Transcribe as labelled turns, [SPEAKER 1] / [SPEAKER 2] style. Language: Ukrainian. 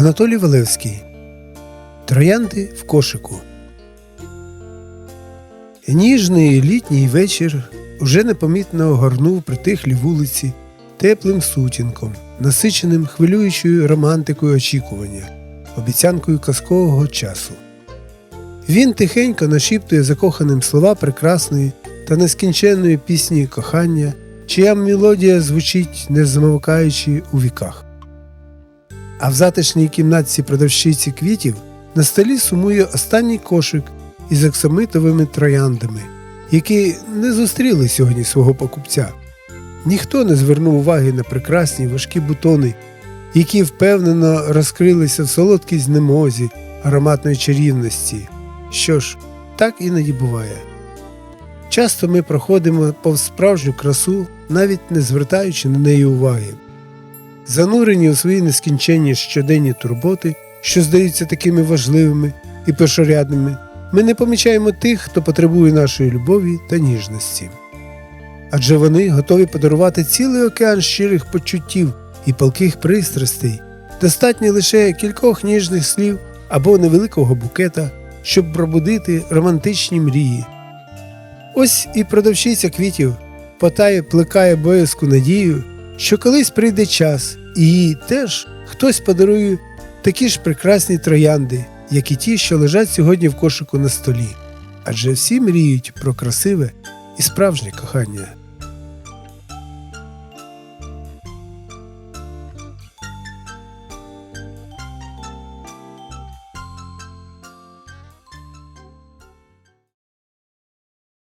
[SPEAKER 1] Анатолій Валевський Троянди в кошику. Ніжний літній вечір уже непомітно огорнув притихлі вулиці теплим сутінком, насиченим хвилюючою романтикою очікування, обіцянкою казкового часу. Він тихенько нашіптує закоханим слова прекрасної та нескінченної пісні кохання, чия мелодія звучить не замовкаючи у віках. А в затишній кімнатці продавщиці квітів на столі сумує останній кошик із оксамитовими трояндами, які не зустріли сьогодні свого покупця. Ніхто не звернув уваги на прекрасні важкі бутони, які впевнено розкрилися в солодкій знемозі ароматної чарівності. Що ж, так іноді буває. Часто ми проходимо повз справжню красу, навіть не звертаючи на неї уваги. Занурені у свої нескінченні щоденні турботи, що здаються такими важливими і першорядними, ми не помічаємо тих, хто потребує нашої любові та ніжності. Адже вони готові подарувати цілий океан щирих почуттів і палких пристрастей, достатньо лише кількох ніжних слів або невеликого букета, щоб пробудити романтичні мрії. Ось і продавщиця квітів потає плекає боязку надію, що колись прийде час, і їй теж хтось подарує такі ж прекрасні троянди, як і ті, що лежать сьогодні в кошику на столі. Адже всі мріють про красиве і справжнє кохання.